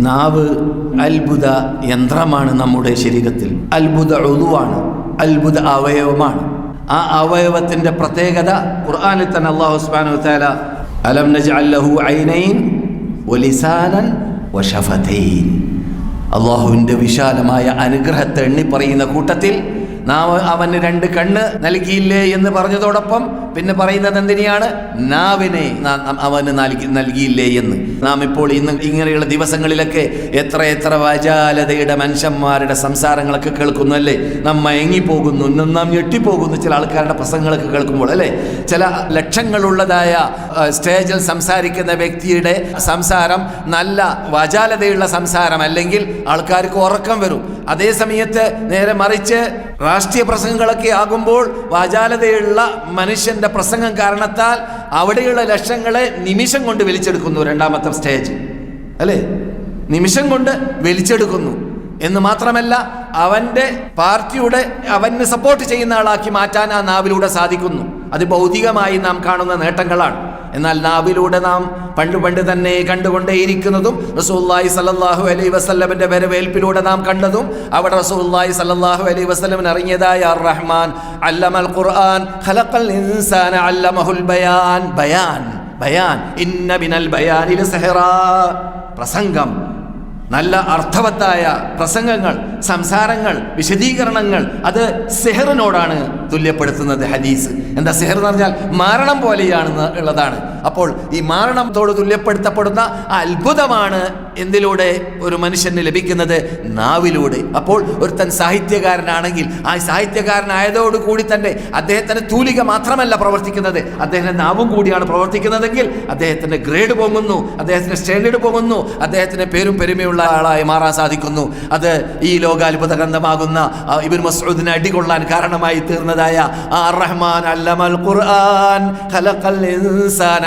നാവ് അത്ഭുത യന്ത്രമാണ് നമ്മുടെ ശരീരത്തിൽ. അത്ഭുത ഒതുവാണ് അത്ഭുത അവയവമാണ്. ആ അവയവത്തിന്റെ പ്രത്യേകത ഖുർആാനിൽ തന്നെ അള്ളാഹു സുബ്ഹാനഹു താല അലം നജ്അല്ലഹു ഐനൈൻ ഒലിസാനൻ അള്ളാഹുവിന്റെ വിശാലമായ അനുഗ്രഹത്തെ എണ്ണി പറയുന്ന കൂട്ടത്തിൽ നാം അവന് രണ്ട് കണ്ണ് നൽകിയില്ലേ എന്ന് പറഞ്ഞതോടൊപ്പം പിന്നെ പറയുന്നത് എന്തിനെയാണ്? നാവിനെ അവന് നൽകി നൽകിയില്ലേ എന്ന്. നാം ഇപ്പോൾ ഇന്ന് ഇങ്ങനെയുള്ള ദിവസങ്ങളിലൊക്കെ എത്ര എത്ര വജാലതയുടെ മനുഷ്യന്മാരുടെ സംസാരങ്ങളൊക്കെ കേൾക്കുന്നു അല്ലേ? നാം മയങ്ങിപ്പോകുന്നു നാം ഞെട്ടിപ്പോകുന്നു ചില ആൾക്കാരുടെ പ്രസംഗങ്ങളൊക്കെ കേൾക്കുമ്പോൾ അല്ലേ? ചില ലക്ഷങ്ങളുള്ളതായ സ്റ്റേജിൽ സംസാരിക്കുന്ന വ്യക്തിയുടെ സംസാരം നല്ല വജാലതയുള്ള സംസാരം അല്ലെങ്കിൽ ആൾക്കാർക്ക് ഉറക്കം വരും. അതേ സമയത്ത് നേരെ മറിച്ച് രാഷ്ട്രീയ പ്രസംഗങ്ങളൊക്കെ ആകുമ്പോൾ വാചാലതയുള്ള മനുഷ്യന്റെ പ്രസംഗം കാരണത്താൽ അവിടെയുള്ള ലക്ഷങ്ങളെ നിമിഷം കൊണ്ട് വലിച്ചെടുക്കുന്നു രണ്ടാമത്തെ സ്റ്റേജ്. അല്ലേ? നിമിഷം കൊണ്ട് വലിച്ചെടുക്കുന്നു. എന്ന് മാത്രമല്ല അവന്റെ പാർട്ടിയുടെ അവന് സപ്പോർട്ട് ചെയ്യുന്ന ആളാക്കി മാറ്റാൻ ആ നാവിലൂടെ സാധിക്കുന്നു. അത് ഭൗതികമായി നാം കാണുന്ന നേട്ടങ്ങളാണ്. എന്നാൽ നാവിലൂടെ നാം പണ്ട് പണ്ട് തന്നെ കണ്ടുകൊണ്ടേയിരിക്കുന്നതും റസൂല്ലായി സല്ലല്ലാഹു അലൈ വസ്ലമിന്റെ വരവേൽപ്പിലൂടെ നാം കണ്ടതും അവിടെ റസൂല്ലായി സല്ലല്ലാഹു അലൈ വസല്ലമിന് അറിഞ്ഞതായ അർ റഹ്മാൻ അല്ലമൽ ഖുർആൻ ഖലഖൽ ഇൻസാന അല്ലമഹുൽ ബയാൻ ബയാൻ ബയാൻ ഇന്ന ബിനൽ ബയാനിൽ ലസഹറാ പ്രസംഗം. നല്ല അർത്ഥവത്തായ പ്രസംഗങ്ങൾ സംസാരങ്ങൾ വിശദീകരണങ്ങൾ അത് സെഹറിനോടാണ് തുല്യപ്പെടുത്തുന്നത് ഹദീസ്. എന്താ സെഹർ എന്ന് പറഞ്ഞാൽ മാരണം പോലെയാണ് ഉള്ളതാണ്. അപ്പോൾ ഈ മാരണത്തോട് തുല്യപ്പെടുത്തപ്പെടുന്ന അത്ഭുതമാണ് എന്തിലൂടെ ഒരു മനുഷ്യന് ലഭിക്കുന്നത്? നാവിലൂടെ. അപ്പോൾ ഒരുത്തൻ സാഹിത്യകാരനാണെങ്കിൽ ആ സാഹിത്യകാരനായതോടുകൂടി തന്നെ അദ്ദേഹത്തിന് തൂലിക മാത്രമല്ല പ്രവർത്തിക്കുന്നത്. അദ്ദേഹത്തിന്റെ നാവും കൂടിയാണ് പ്രവർത്തിക്കുന്നതെങ്കിൽ അദ്ദേഹത്തിന്റെ ഗ്രേഡ് പോകുന്നു അദ്ദേഹത്തിന്റെ സ്റ്റാൻഡേർഡ് പോകുന്നു അദ്ദേഹത്തിന് പേരും പെരുമയുള്ള ആളായി മാറാൻ സാധിക്കുന്നു. അത് ഈ ലോകാത്ഭുത ഗ്രന്ഥമാകുന്ന ഇബിൻ മസൂദിനെ അടികൊള്ളാൻ കാരണമായി തീർന്നതായ റഹ്മാൻ അല്ലമൽ ഖുർആൻ ഖലഖൽ ഇൻസാന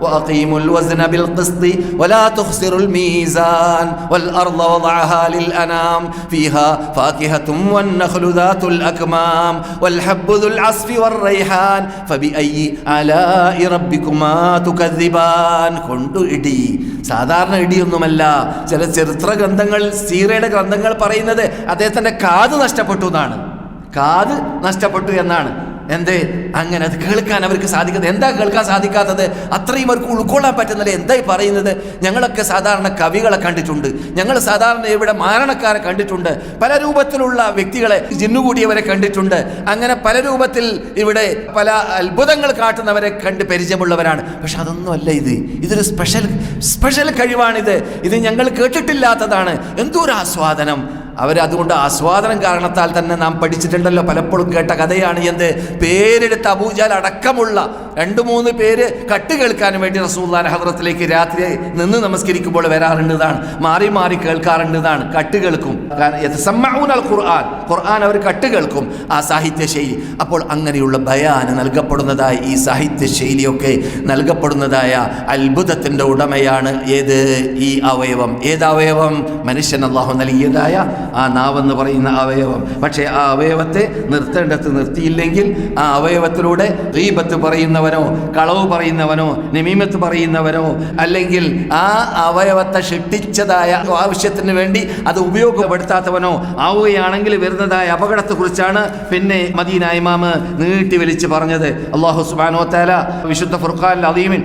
وأقيموا الوزن بالقسط ولا تخسروا الميزان والأرض وضعها للأنام فيها فاكهة والنخل ذات الأكمام والحب ذو العصف والريحان فبأي آلاء ربكما تكذبان كنت إدي സാധാരണ ഇടിയൊന്നുമല്ല ചില ചരിത്ര ഗ്രന്ഥങ്ങൾ സീറയുടെ ഗ്രന്ഥങ്ങൾ പറയുന്നത് അദ്ദേഹത്തിന്റെ കാത് നഷ്ടപ്പെട്ടു എന്നാണ് കാത് നഷ്ടപ്പെട്ടു എന്നാണ് എന്തേ? അങ്ങനെ അത് കേൾക്കാൻ അവർക്ക് സാധിക്കുന്നത്. എന്താ കേൾക്കാൻ സാധിക്കാത്തത്? അത്രയും അവർക്ക് ഉൾക്കൊള്ളാൻ പറ്റുന്നില്ല. എന്തായി പറയുന്നത്? ഞങ്ങളൊക്കെ സാധാരണ കവികളെ കണ്ടിട്ടുണ്ട്. ഞങ്ങൾ സാധാരണ ഇവിടെ മാരണക്കാരെ കണ്ടിട്ടുണ്ട്. പല രൂപത്തിലുള്ള വ്യക്തികളെ ജിന്നുകൂടിയവരെ കണ്ടിട്ടുണ്ട്. അങ്ങനെ പല രൂപത്തിൽ ഇവിടെ പല അത്ഭുതങ്ങൾ കാട്ടുന്നവരെ കണ്ട് പരിചയമുള്ളവരാണ്. പക്ഷെ അതൊന്നുമല്ല ഇത്. ഇതൊരു സ്പെഷ്യൽ സ്പെഷ്യൽ കഴിവാണിത്. ഇത് ഞങ്ങൾ കേട്ടിട്ടില്ലാത്തതാണ്. എന്തോ ഒരു ആസ്വാദനം. അവർ അതുകൊണ്ട് ആസ്വാദനം കാരണത്താൽ തന്നെ നാം പഠിച്ചിട്ടുണ്ടല്ലോ. പലപ്പോഴും കേട്ട കഥയാണ് എന്ത്? പേരെടുത്ത് അബൂജാൽ അടക്കമുള്ള രണ്ട് മൂന്ന് പേര് കട്ട് കേൾക്കാൻ വേണ്ടി റസൂല്ലാൻ ഹദ്രത്തിലേക്ക് രാത്രി നിന്ന് നമസ്കരിക്കുമ്പോൾ വരാറുണ്ടതാണ് മാറി മാറി കേൾക്കാറുണ്ടതാണ് കട്ട് കേൾക്കും. ഖുർആൻ. ഖുർആൻ അവർ കട്ട് കേൾക്കും. ആ സാഹിത്യ ശൈലി അപ്പോൾ അങ്ങനെയുള്ള ബയാന് നൽകപ്പെടുന്നതായ ഈ സാഹിത്യ ശൈലിയൊക്കെ നൽകപ്പെടുന്നതായ അത്ഭുതത്തിന്റെ ഉടമയാണ് ഏത്? ഈ അവയവം. ഏത് അവയവം? മനുഷ്യൻ അള്ളാഹു നൽകിയതായ ആ നാവെന്ന് പറയുന്ന അവയവം. പക്ഷേ ആ അവയവത്തെ നിർത്തേണ്ടത് നിർത്തിയില്ലെങ്കിൽ ആ അവയവത്തിലൂടെ റീബത്ത് പറയുന്നവനോ കളവ് പറയുന്നവനോ നിമീമത്ത് പറയുന്നവനോ അല്ലെങ്കിൽ ആ അവയവത്തെ ഷിട്ടിച്ചതായ ആവശ്യത്തിന് വേണ്ടി അത് ഉപയോഗപ്പെടുത്താത്തവനോ ആവുകയാണെങ്കിൽ വരുന്നതായ അപകടത്തെക്കുറിച്ചാണ് പിന്നെ മദീന ഇമാമ് നീട്ടി വലിച്ച് പറഞ്ഞത്. അള്ളാഹു സുബാനോ താല വിശുദ്ധ ഫുർഖാൻ അലീമിൻ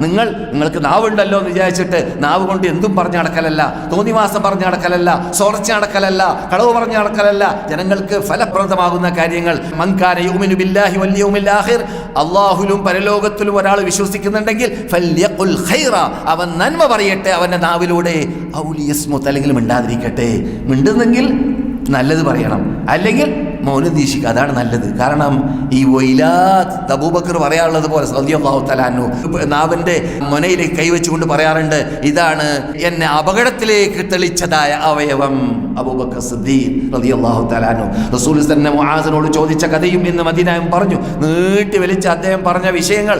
നിങ്ങൾ നിങ്ങൾക്ക് നാവുണ്ടല്ലോ എന്ന് വിചാരിച്ചിട്ട് നാവ് കൊണ്ട് എന്തും പറഞ്ഞു നടക്കലല്ല. തോന്നിവാസം പറഞ്ഞു നടക്കലല്ല. സോർച്ച നടക്കലല്ല. കളവ് പറഞ്ഞു നടക്കലല്ല. ജനങ്ങൾക്ക് ഫലപ്രദമാകുന്ന കാര്യങ്ങൾ. അള്ളാഹുലും പരലോകത്തിലും ഒരാൾ വിശ്വസിക്കുന്നുണ്ടെങ്കിൽ അവൻ നന്മ പറയട്ടെ. അവന്റെ നാവിലൂടെ അല്ലെങ്കിൽ മിണ്ടാതിരിക്കട്ടെ. മിണ്ടുന്നെങ്കിൽ നല്ലത് പറയണം. അല്ലെങ്കിൽ മൗനം ദീക്ഷിക്കുക അതാണ് നല്ലത്. കാരണം ഈ വൈലാ തബൂബക്കർ പറയാറുള്ളത് പോലെ സദ്യാഹു തലാനു നാവിന്റെ മുനയിലേക്ക് കൈവച്ചുകൊണ്ട് പറയാറുണ്ട് ഇതാണ് എന്നെ അപകടത്തിലേക്ക് തെളിച്ചതായ അവയവം അബൂബക്കർ സിദ്ദീഖ് റളിയല്ലാഹു തലാനു റസൂൽ തന്നെ ചോദിച്ച കഥയും ഇന്ന് മദീനായും പറഞ്ഞു. നീട്ടി വലിച്ച് അദ്ദേഹം പറഞ്ഞ വിഷയങ്ങൾ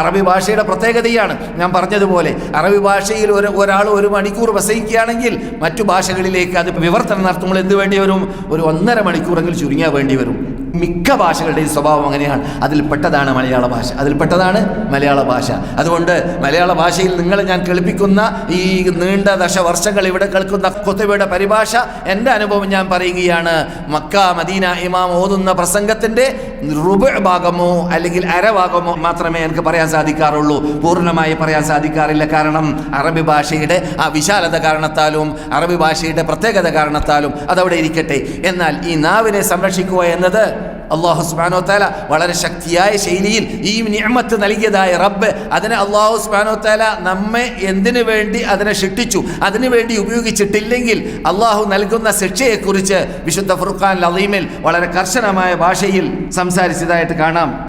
അറബി ഭാഷയുടെ പ്രത്യേകതയാണ്. ഞാൻ പറഞ്ഞതുപോലെ അറബി ഭാഷയിൽ ഒരു ഒരാൾ ഒരു മണിക്കൂർ പ്രസംഗിക്കുകയാണെങ്കിൽ മറ്റു ഭാഷകളിലേക്ക് അത് വിവർത്തനം നടത്തുമ്പോൾ എന്ത് വേണ്ടി വരും? ഒരു ഒന്നര മണിക്കൂറെങ്കിലും ചുരുങ്ങിയാൽ വേണ്ടി വരും മിക്ക ഭാഷകളുടെയും സ്വഭാവം അങ്ങനെയാണ്. അതിൽ പെട്ടതാണ് മലയാള ഭാഷ. അതിൽ പെട്ടതാണ് മലയാള ഭാഷ. അതുകൊണ്ട് മലയാള ഭാഷയിൽ നിങ്ങൾ ഞാൻ കേൾപ്പിക്കുന്ന ഈ നീണ്ട ദശവർഷങ്ങൾ ഇവിടെ കേൾക്കുന്ന കൊത്തുവയുടെ പരിഭാഷ എന്റെ അനുഭവം ഞാൻ പറയുകയാണ്. മക്ക മദീന ഇമാം ഓതുന്ന പ്രസംഗത്തിന്റെ റുബ ഭാഗമോ അല്ലെങ്കിൽ അരഭാഗമോ മാത്രമേ എനിക്ക് പറയാൻ സാധിക്കാറുള്ളൂ. പൂർണമായി പറയാൻ സാധിക്കാറില്ല. കാരണം അറബി ഭാഷയുടെ ആ വിശാലത കാരണത്താലും അറബി ഭാഷയുടെ പ്രത്യേകത കാരണത്താലും അതവിടെ ഇരിക്കട്ടെ. എന്നാൽ ഈ നാവിനെ സംരക്ഷിക്കുക എന്നത് അള്ളാഹു സുബാനോ താല വളരെ ശക്തിയായ ശൈലിയിൽ ഈ നിയമത്ത് നൽകിയതായ റബ്ബ് അതിനെ അള്ളാഹു സുബാനോ താല നമ്മെ എന്തിനു വേണ്ടി അതിനെ ശിക്ഷിച്ചു? അതിനു വേണ്ടി ഉപയോഗിച്ചിട്ടില്ലെങ്കിൽ അള്ളാഹു നൽകുന്ന ശിക്ഷയെക്കുറിച്ച് വിശുദ്ധ ഫുർഖാൻ ലതീമിൽ വളരെ കർശനമായ ഭാഷയിൽ സംസാരിച്ചതായിട്ട് കാണാം.